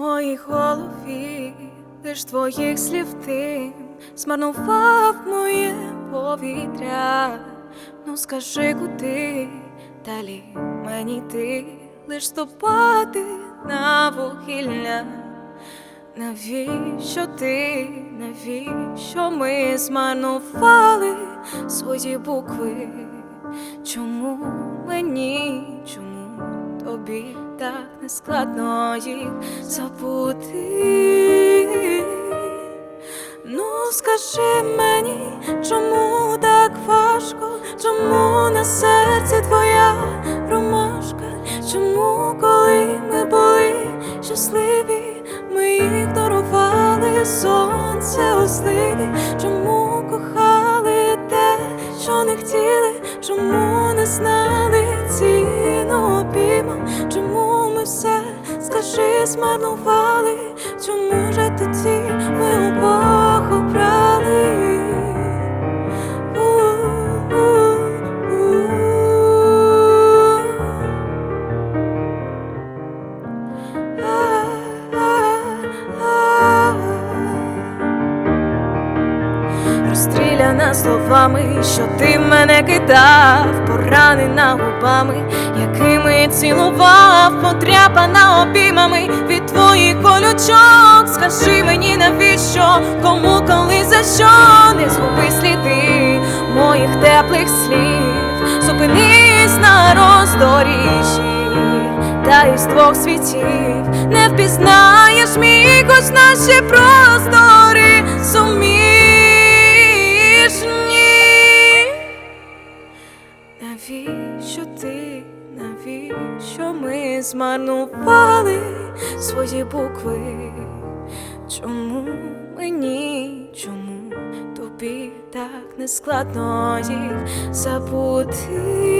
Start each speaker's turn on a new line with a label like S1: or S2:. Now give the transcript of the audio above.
S1: моїй голові, лиш твоїх слів ти змарнував моє повітря. Ну скажи, куди далі мені йти, лиш ступати на вугілля. Навіщо ти, навіщо ми змарнували свої букви? Чому мені, чому тобі так нескладно їх забути? Ну, скажи мені, чому так важко, чому на серці твоя ромашка? Чому, коли ми були щасливі, ми ігнорували сонце у сливі? Чому кохали те, що не хотіли? Чому не знали скажи, змарнували? Чому же тоді ми обох обрали? Розстріляна словами, що ти мене кидав, поранена губами, якими цілував, потряпана обіймами від твоїх колючок. Скажи мені, навіщо, кому, коли, за що не згуби сліди моїх теплих слів, зупинись на роздоріжжі, та із двох світів не впізнаєш мій хоч наші простори суміжні. Навіщо ми змарнували свої букви? Чому мені, чому тобі так нескладно їх забути?